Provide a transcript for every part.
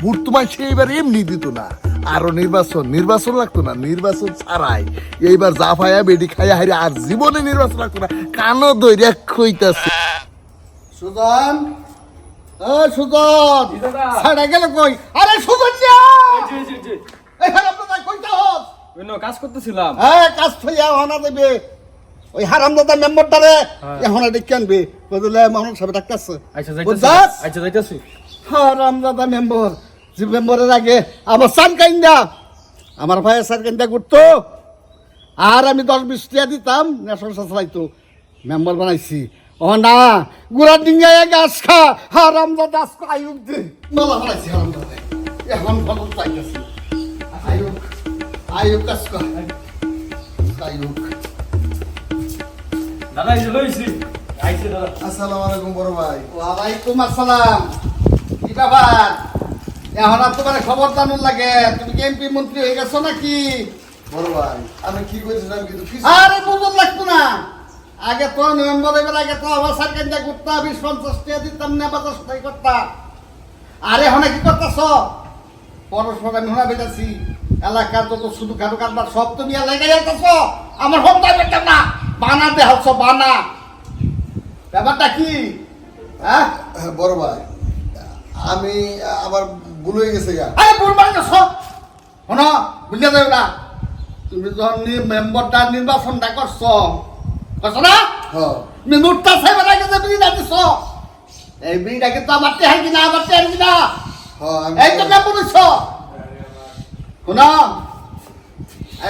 Vote তোমার সেইবার এমনি দিত না। আরও নির্বাচন নির্বাচন লাগতো না নির্বাচন ছাড়াই। এইবার যা ফায়া বেডি খাইয়া হারি আর জীবনে নির্বাচন লাগতো না কানো দৈর্য কইতাছে সুজন ও সুজন ছাড়া গেল কই? আরে সুজন কইতা হস কাজ করতেছিলাম। হ্যাঁ কাজ থইয়া হনা দেবে। ওই হারাম দাদা মেম্বারটারে এখন আচ্ছা? আচ্ছা যাইতেছি। হারাম মেম্বার মেম্বারের আগে আমার সান কাইন্দা আমার ভাইয়ের সান কাইন্দা করতো আর আমি দশ বিশ টাকা দিতাম ন্যাশনাল চালাইতো। মেম্বার বানাইছি। ও না গুড়া ডিঙ্গায় গাছ খা হারাম আজকে আয়ুক দে। মালা বানাইছি হারাম দাদা এখন পাইতেছি আয়ুক আয়ুক কাজ কর আয়ুক। দাদা এই লইছি। আইছে দাদা। আসসালামু আলাইকুম বড় ভাই। ওয়ালাইকুম আসসালাম। কি ব্যাপার? এখন আর তোমার খবর জানুন লাগে। তুমি কি এমপি মন্ত্রী হয়ে গেছো নাকি? বড় ভাই আমি কি করেছিলাম কিন্তু আরে বুঝুন লাগতো না। আগে তো নভেম্বর এবার আগে তো আমার সার্কেল যা করতা বিশ পঞ্চাশ টাকা দিতাম না পঞ্চাশ টাকা করতা আরে হনে কি করতেছ? পরস্পর আমি হোনা বেটাছি এলাকার যত শুধু খাটো কারবার সব তুমি এলাকায় যাইতেছ? আমার হোম দায় পেতাম না। বানাতে হচ্ছ বানা। ব্যাপারটা কি? হ্যাঁ, বড় ভাই আমি আবার ভুল হয়ে গেছে গা আরে ভুল মানে সব শোনো বুঝতে দেবে না তুমি যখন মেম্বারটা নির্বাচনটা করছ করছ না হ্যাঁ মিনুটটা সাইবার আগে যে বিড়ি দিছ এই বিড়িটা কিন্তু আমার টেহার কিনা আমার টেহার কিনা হ্যাঁ এই তো কেমন হইছ শোনো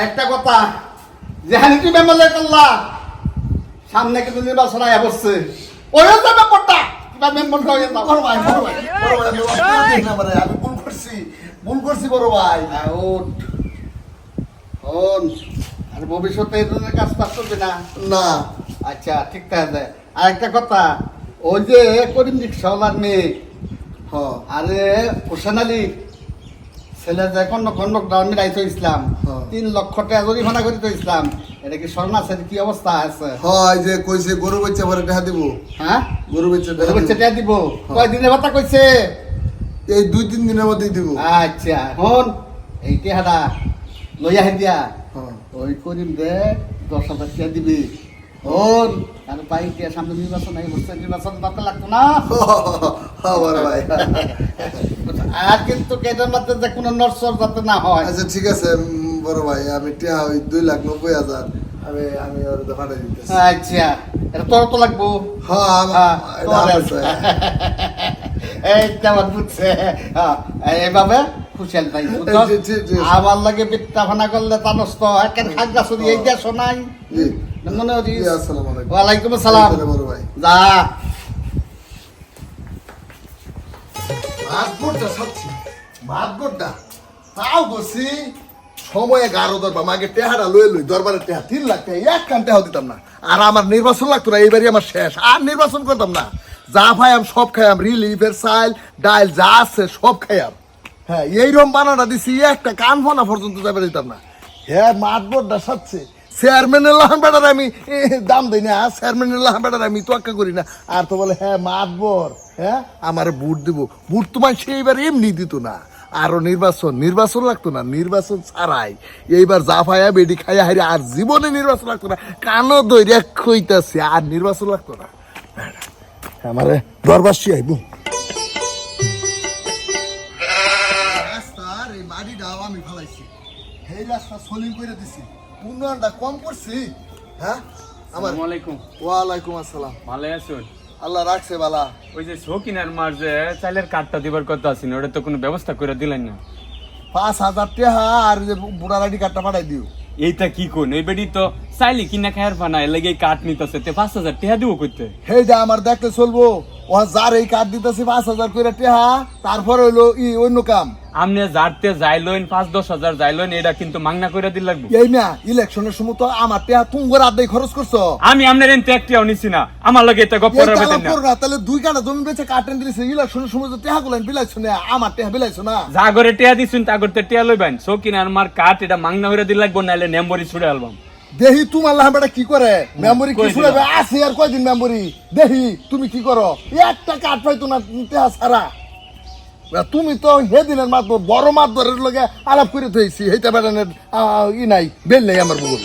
একটা কথা যেখানে তুমি মেম্বার করলা সামনে কিন্তু নির্বাচন আয়া বসছে ওরে তো ব্যাপারটা কিবা মেম্বার হয়ে যাও বড় ভাই বড় ভাই বড় ভাই আমি করছি ভুল করছি বড় ভাই। ওঠ ওন আর ভবিষ্যতে এই ধরনের কাজ বাজ করবে না? না। আচ্ছা ঠিক আছে আর একটা কথা ওই যে করিম রিক্সাওয়ালার মেয়ে হ্যাঁ আরে হোসেন আলী ছেলে যে কন্ড কন্ডক ডাউন রাইতো ইসলাম। তিন লক্ষ টাকা জরিমানা করিত ইসলাম এটা কি স্বর্ণ আছে কি অবস্থা আছে? হয় যে কইছে গরু বাচ্চা পরে দেখা দিব। হ্যাঁ? গরু বাচ্চা দেখা বলছে দিব। টাকা দিব। কয় দিনের কথা কইছে? এই দুই তিন দিনের মধ্যেই দিব। আচ্ছা হন এই টেহাদা লইয়া হে দিয়া। হ্যাঁ। ওই করিম দে দশ হাজার টাকা দিবি। হন আর পাই টিয়া সামনে নির্বাচন এই বছর নির্বাচন দরকার লাগতো না। বড় ভাই। আর কিন্তু কেটার মধ্যে যে কোনো নরসর যাতে না হয়। আচ্ছা ঠিক আছে বড় ভাই আমি টিয়া ওই দুই লাখ নব্বই হাজার আমি আমি ওর দোকানে দিতেছি। আচ্ছা এটা তোর তো লাগবো। হ্যাঁ হ্যাঁ, এই বুঝছে? খুশাল ভাই। আমার লাগে করলে তা নষ্ট একের খাগা শুধু এই দেশ নাই। মনে ওয়ালাইকুম আসসালাম। যা তাও বসি সময়ে গারো দরবার মাকে টেহারা লয়ে লই দরবারে টেহা তিন লাখ টাকা এক কান টেহাও দিতাম না। আর আমার নির্বাচন লাগতো না এইবারই আমার শেষ। আর নির্বাচন করতাম না। যা ভাই সব খাইয়াম, রিলিফের চাল ডাল যা আছে সব খাইয়াম। হ্যাঁ এইরকম বানানা দিছি, একটা কান ফোনা পর্যন্ত যাবে দিতাম না। হ্যাঁ মাতবরটা সাচ্ছে চেয়ারম্যানের লাহান বেটার আমি দাম দিই না চেয়ারম্যানের লাহান বেটার আমি তোয়াক্কা করি না। আর তো বলে হ্যাঁ মাতবর হ্যাঁ আমার বুট দিব। বুট তোমার সেইবার এমনি দিত না। আরও নির্বাচন নির্বাচন লাগতো না, নির্বাচন ছাড়াই। এইবার যা ফায়া বেডি খাইয়া হারি আর জীবনে নির্বাচন লাগতো না। কানো দৈর্য কইতাছে আর নির্বাচন লাগতো না। আমারে দরবাসী আইব। রাস্তার এই মাটিটাও আমি ফেলাইছি। এই রাস্তা সলিং করে দিছি। উন্নয়নটা কম করছি হ্যাঁ? আমার আলাইকুম। ওয়ালাইকুম আসসালাম। ভালো আছেন? আল্লাহ রাখছে বালা। ওই যে শৌকিনার মার যে চাইলের কার্ডটা দিবার কথা আছেন ওটা তো কোনো ব্যবস্থা করে দিলেন না। পাঁচ হাজার টাকা আর যে বুড়ার আইডি কার্ডটা পাঠাই দিও। এইটা কি কোন? এই বেডি তো চাইলে কিনা খায়ার ফানা এর লাগে কাঠ নিতেছে। তে পাঁচ হাজার টেহা দিব করতে যা আমার দেখতে চলবো। ও যার এই কার্ড দিতেছি পাঁচ হাজার করে টেহা তারপর হইল ই অন্য কাম। আপনি যারতে যাইলেন পাঁচ দশ হাজার যাইলেন এটা কিন্তু মাংনা করে দিল লাগবে। এই না ইলেকশনের সময় তো আমার টেহা তুঙ্গর আদায় খরচ করছ। আমি আপনার এনতে একটিও নিছি না। আমার লগে এটা গপ কালাম না। না, তাহলে দুই কাটা জমি বেচে কাটেন দিয়েছে ইলেকশনের সময় তো টেহা গুলেন বিলাইছো না আমার টেহা বিলাইছো না। যা করে টেয়া দিছুন তা করতে টেয়া লইবেন। শৌকিনার মার কাঠ এটা মাংনা করে দিল লাগবো নাহলে নেম্বরি ছুড়ে আলবাম। দেহি তোমার লাহাবেটা কি করে? মেমোরি কি কই শুনে দিলাম। আছে আর কয়দিন মেমোরি? দেহি তুমি কি করো? একটা কাঠ পাইতো না টেহা সারা তুমি তো সেদিনের মাত বড় মাত ধরে লগে আলাপ করে থইছি সেইটা বেড়ানের ই নাই বেল নাই আমার বউর